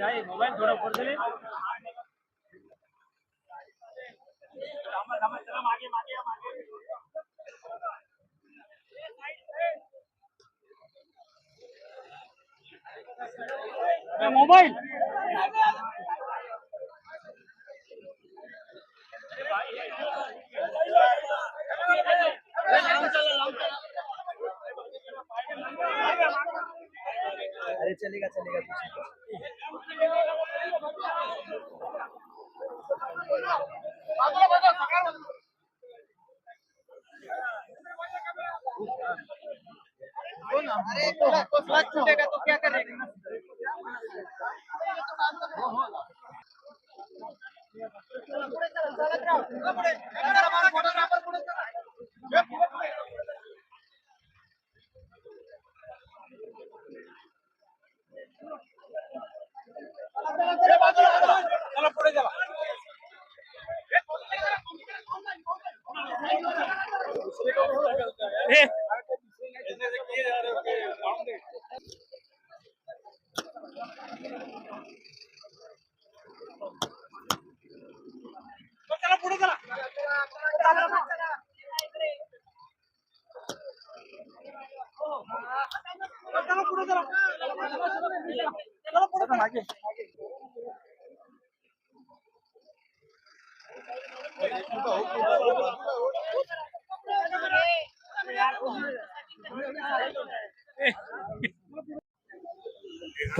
Mobile थोडा ऊपर से मागे मागे मागे मोबाईल. अरे चलेगा चलेगा अरे तो लाभ छू देगा तो क्या करेगा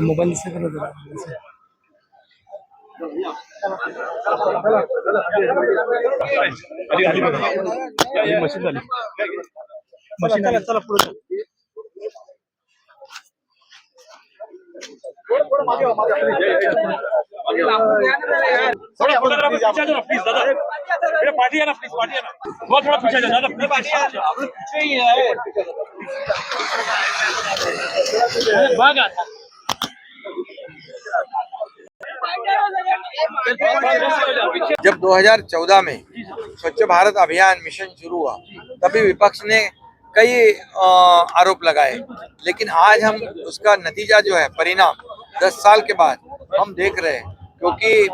मोबाईल से करो जरा मशीन झाली मशीन चला चला पुढे थोड़ा फोटोग्राफर पीछे आ प्लीज़ दादा। मेरे पार्टी है ना प्लीज़ पार्टी है ना। बहुत थोड़ा पीछे आ दादा पार्टी है पीछे ही है। भागा जब 2014 में स्वच्छ भारत अभियान मिशन शुरू हुआ तभी विपक्ष ने कई आरोप लगाए। लेकिन आज हम उसका नतीजा जो है परिणाम 10 साल के बाद हम देख रहे हैं, क्योंकि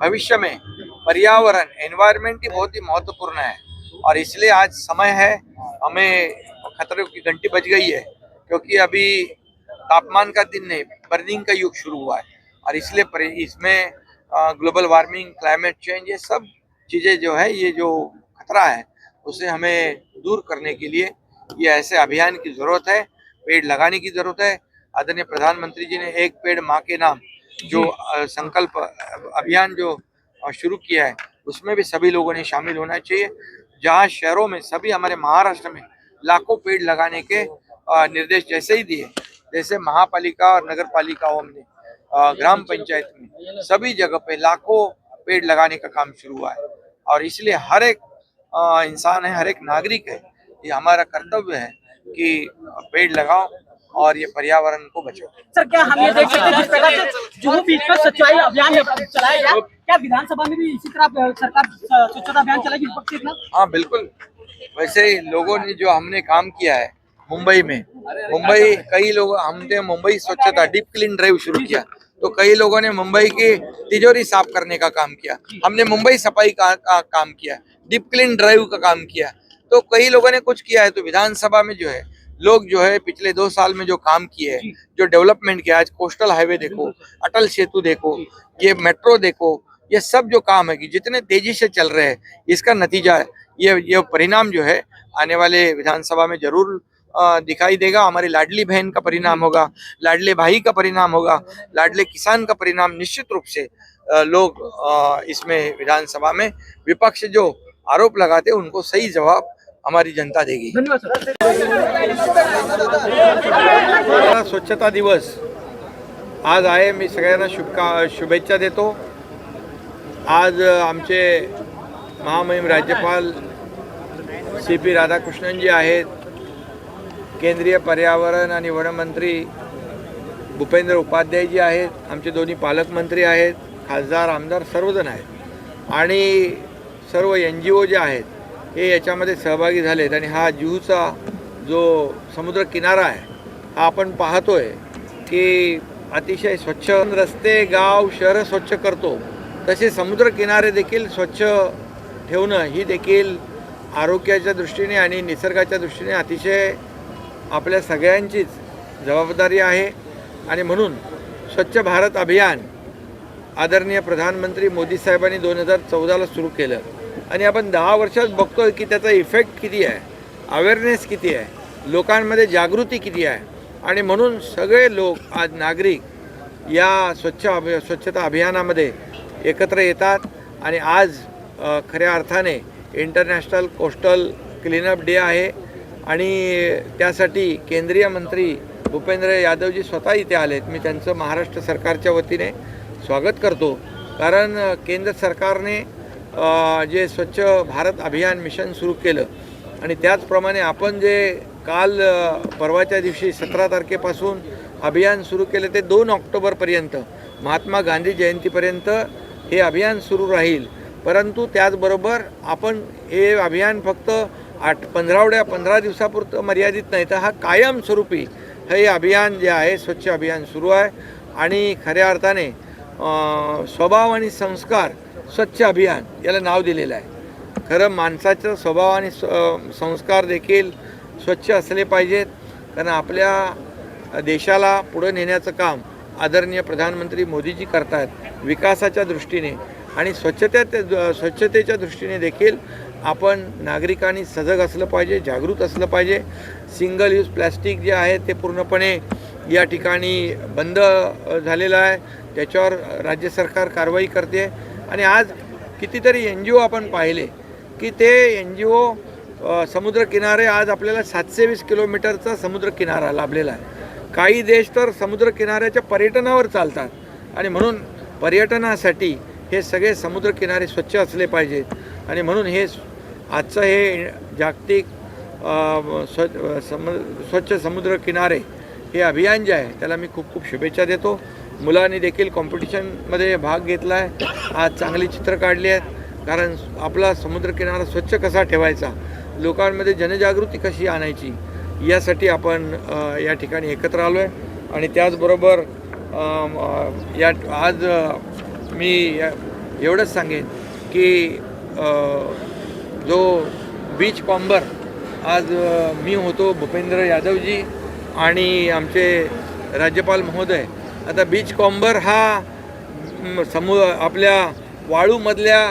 भविष्य में पर्यावरण एनवायरमेंट ही बहुत ही महत्वपूर्ण है। और इसलिए आज समय है, हमें खतरे की घंटी बज गई है, क्योंकि अभी तापमान का दिन नहीं बर्निंग का युग शुरू हुआ है। और इसलिए इसमें ग्लोबल वार्मिंग क्लाइमेट चेंज ये सब चीज़ें जो है, ये जो खतरा है, उसे हमें दूर करने के लिए ये ऐसे अभियान की ज़रूरत है, पेड़ लगाने की ज़रूरत है आदरणीय प्रधानमंत्री जी ने एक पेड़ माँ के नाम जो संकल्प अभियान जो शुरू किया है उसमें भी सभी लोगों ने शामिल होना चाहिए। जहाँ शहरों में सभी हमारे महाराष्ट्र में लाखों पेड़ लगाने के निर्देश जैसे ही दिए जैसे महापालिका और नगर पालिकाओं में ग्राम पंचायत में सभी जगह पे लाखों पेड़ लगाने का काम शुरू हुआ है। और इसलिए हर एक इंसान है हर एक नागरिक है ये हमारा कर्तव्य है कि पेड़ लगाओ और ये पर्यावरण को बचाओ। सर क्या हम ये देख सकते हैं जिस प्रकार से जुहू बीच पर स्वच्छता अभियान चलाया गया क्या विधानसभा में भी इसी तरह सरकार स्वच्छता अभियान चलाएगी विपक्ष के हाँ बिल्कुल। वैसे ही लोगों ने जो हमने काम किया है मुंबई में मुंबई कई लोग हमने मुंबई स्वच्छता डीप क्लीन ड्राइव शुरू किया। तो कई लोगों ने मुंबई की तिजोरी साफ़ करने का काम किया। हमने मुंबई सफ़ाई का, का काम किया डीप क्लीन ड्राइव का काम किया। तो कई लोगों ने कुछ किया है तो विधानसभा में जो है लोग जो है पिछले दो साल में जो काम किए हैं जो। डेवलपमेंट किया आज कोस्टल हाईवे देखो अटल सेतु देखो ये मेट्रो देखो ये सब जो काम है कि जितने तेज़ी से चल रहे हैं इसका नतीजा ये ये परिणाम जो है आने वाले विधानसभा में ज़रूर दिखाई देगा। हमारी लाडली बहन का परिणाम होगा लाडले भाई का परिणाम होगा लाडले किसान का परिणाम निश्चित रूप से लोग इसमें विधानसभा में विपक्ष जो आरोप लगाते उनको सही जवाब हमारी जनता देगी। धन्यवाद सर। स्वच्छता दिवस आज आहे मी सगळ्यांना शुभका शुभेच्छा देतो. आज आमचे महामहिम राज्यपाल सी पी राधाकृष्णनजी आहेत. केंद्रीय पर्यावरण आणि वनमंत्री भूपेंद्र उपाध्यायजी आहेत. आमचे दोन्ही पालकमंत्री आहेत. खासदार आमदार सर्वजण आहेत. आणि सर्व एन जी ओ जे आहेत हे याच्यामध्ये सहभागी झालेत आणि हा जुहूचा जो समुद्र किनारा आहे हा आपण पाहतोय की अतिशय स्वच्छ रस्ते गाव शहरं स्वच्छ करतो. तसे समुद्रकिनारे देखील स्वच्छ ठेवणं ही देखील आरोग्याच्या दृष्टीने आणि निसर्गाच्या दृष्टीने अतिशय आपल्या सगळ्यांचीच जबाबदारी आहे. आणि म्हणून स्वच्छ भारत अभियान आदरणीय प्रधानमंत्री मोदी साहेबांनी दोन हजार चौदाला सुरू केलं. आणि आपण दहा वर्षात बघतोय की त्याचा इफेक्ट किती आहे? अवेअरनेस किती आहे? लोकांमध्ये जागृती किती आहे? आणि म्हणून सगळे लोक आज नागरिक या स्वच्छ अभि स्वच्छता अभियानामध्ये एकत्र येतात आणि आज खऱ्या अर्थाने इंटरनॅशनल कोस्टल क्लीनअप डे आहे आणि त्यासाठी केंद्रीय मंत्री भूपेंद्र यादवजी स्वतः इथे आलेत. मी त्यांचं महाराष्ट्र सरकारच्या वतीने स्वागत करतो. कारण केंद्र सरकारने जे स्वच्छ भारत अभियान मिशन सुरू केलं. आणि त्याचप्रमाणे आपण जे काल परवाच्या दिवशी सतरा तारखेपासून अभियान सुरू केलं ते दोन ऑक्टोबरपर्यंत. महात्मा गांधी जयंतीपर्यंत हे अभियान सुरू राहील. परंतु त्याचबरोबर आपण हे अभियान फक्त आठ पंधरावड्या पंधरा दिवसापुरतं मर्यादित नाही तर हा कायमस्वरूपी हे अभियान जे आहे स्वच्छ अभियान सुरू आहे. आणि खऱ्या अर्थाने स्वभाव आणि संस्कार स्वच्छ अभियान याला नाव दिलेलं आहे. खरं माणसाचं स्वभाव आणि स- संस्कार देखील स्वच्छ असले पाहिजेत. कारण आपल्या देशाला पुढं नेण्याचं काम आदरणीय प्रधानमंत्री मोदीजी करतात विकासाच्या दृष्टीने. आणि स्वच्छते स्वच्छतेच्या दृष्टीने देखील आपण नागरिकांनी सजग असलं पाहिजे जागृत असलं पाहिजे. सिंगल यूज प्लॅस्टिक जे आहे ते पूर्णपणे या ठिकाणी बंद झालेलं आहे. त्याच्यावर राज्य सरकार कारवाई करते. आणि आज कितीतरी एन जी ओ आपण पाहिले की ते एन जी ओ समुद्रकिनारे आज आपल्याला सातशे वीस किलोमीटरचा समुद्रकिनारा लाभलेला आहे. काही देश तर समुद्रकिनाऱ्याच्या पर्यटनावर चालतात आणि म्हणून पर्यटनासाठी हे सगळे समुद्रकिनारे स्वच्छ असले पाहिजेत. आणि म्हणून हे आजचं हे जागतिक स्व सम स्वच्छ समुद्र किनारे हे अभियान जे आहे त्याला मी खूप खूप शुभेच्छा देतो. मुलांनी देखील कॉम्पिटिशनमध्ये भाग घेतला आहे आज चांगली चित्र काढली आहेत. कारण आपला समुद्रकिनारा स्वच्छ कसा ठेवायचा? लोकांमध्ये जनजागृती कशी आणायची? यासाठी आपण या ठिकाणी एकत्र आलो आहे आणि त्याचबरोबर या आज मी या- एवढंच सांगेन की जो बीच कॉम्बर आज मी होतो भूपेंद्र यादवजी आणि आमचे राज्यपाल महोदय. आता बीच कॉम्बर हा समु समू आपल्या वाळूमधल्या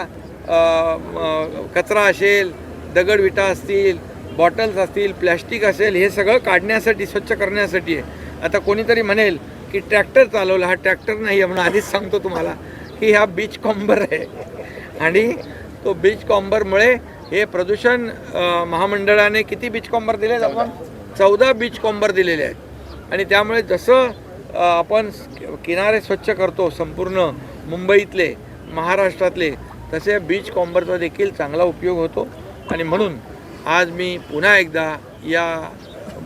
कचरा असेल दगडविटा असतील बॉटल्स असतील प्लॅस्टिक असेल हे सगळं काढण्यासाठी स्वच्छ करण्यासाठी आहे. आता कोणीतरी म्हणेल की ट्रॅक्टर चालवला हा ट्रॅक्टर नाही आहे म्हणून आधीच सांगतो तुम्हाला की हा बीच कॉम्बर आहे. आणि तो बीच कॉम्बरमुळे हे प्रदूषण महामंडळाने किती बीच कॉम्बर दिले आहेत आपण? चौदा बीच कॉम्बर दिलेले आहेत. आणि त्यामुळे जसं आपण किनारे स्वच्छ करतो संपूर्ण मुंबईतले महाराष्ट्रातले तसे बीच कॉम्बरचा देखील चांगला उपयोग होतो. आणि म्हणून आज मी पुन्हा एकदा या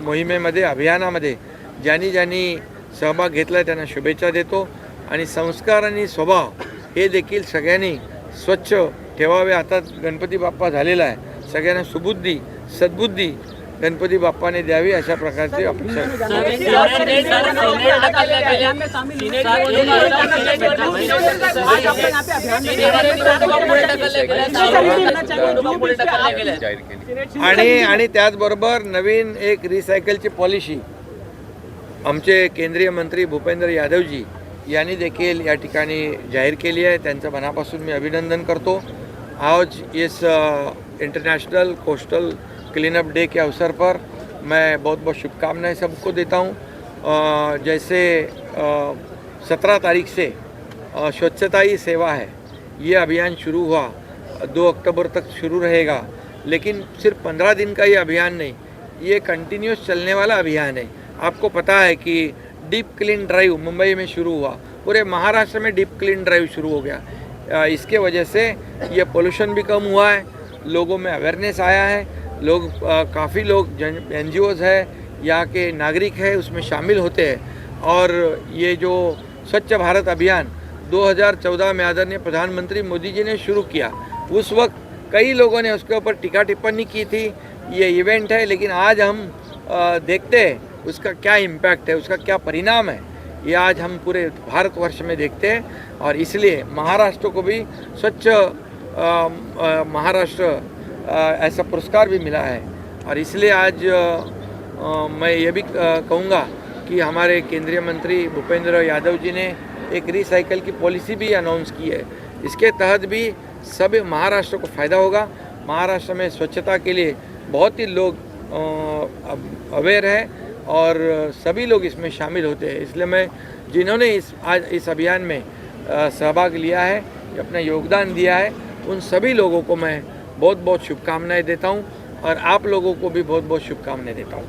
मोहिमेमध्ये अभियानामध्ये ज्यांनी ज्यांनी सहभाग घेतला आहे त्यांना शुभेच्छा देतो. आणि संस्कार आणि स्वभाव हे देखील सगळ्यांनी स्वच्छ ठेवावे. आता गणपती बाप्पा झालेला आहे. सगळ्यांना सुबुद्धी सद्बुद्धी गणपती बाप्पाने द्यावी अशा प्रकारची अपेक्षा. आणि आणि त्याचबरोबर नवीन एक रिसायकलची पॉलिसी आमचे केंद्रीय मंत्री भूपेंद्र यादवजी यांनी देखील या ठिकाणी जाहीर केली आहे. त्यांचं मनापासून मी अभिनंदन करतो. आज इस इंटरनॅशनल कोस्टल क्लीनअप डे के अवसर पर मैं बहुत बहुत शुभकामनाएँ सबको देता हूँ। जैसे सत्रह तारीख से स्वच्छता ही सेवा है। ये अभियान शुरू हुआ। दो अक्टूबर तक शुरू रहेगा। लेकिन सिर्फ़ पंद्रह दिन का ये अभियान नहीं, ये कंटिन्यूस चलने वाला अभियान है। आपको पता है कि डीप क्लीन ड्राइव मुंबई में शुरू हुआ। पूरे महाराष्ट्र में डीप क्लीन ड्राइव शुरू हो गया। इसके वजह से ये पोल्यूशन भी कम हुआ है। लोगों में अवेयरनेस आया है। लोग काफ़ी लोग एन है यहाँ के नागरिक है, उसमें शामिल होते हैं। और ये जो स्वच्छ भारत अभियान 2014 में आदरणीय प्रधानमंत्री मोदी जी ने शुरू किया, उस वक्त कई लोगों ने उसके ऊपर टीका टिप्पणी की थी। ये इवेंट है, लेकिन आज हम देखते हैं, उसका क्या इम्पैक्ट है, उसका क्या परिणाम है। ये आज हम पूरे भारतवर्ष में देखते हैं, और इसलिए महाराष्ट्र को भी स्वच्छ महाराष्ट्र ऐसा पुरस्कार भी मिला है। और इसलिए आज मैं ये भी कहूँगा कि हमारे केंद्रीय मंत्री भूपेंद्र यादव जी ने एक रिसाइकल की पॉलिसी भी अनाउंस की है। इसके तहत भी सभी महाराष्ट्र को फ़ायदा होगा। महाराष्ट्र में स्वच्छता के लिए बहुत ही लोग अवेयर है और सभी लोग इसमें शामिल होते हैं। इसलिए मैं, जिन्होंने इस, आज इस अभियान में सहभाग लिया है, अपना योगदान दिया है, उन सभी लोगों को मैं बहुत बहुत शुभकामनाएं देता हूं और आप लोगों को भी बहुत बहुत शुभकामनाएं देता हूं।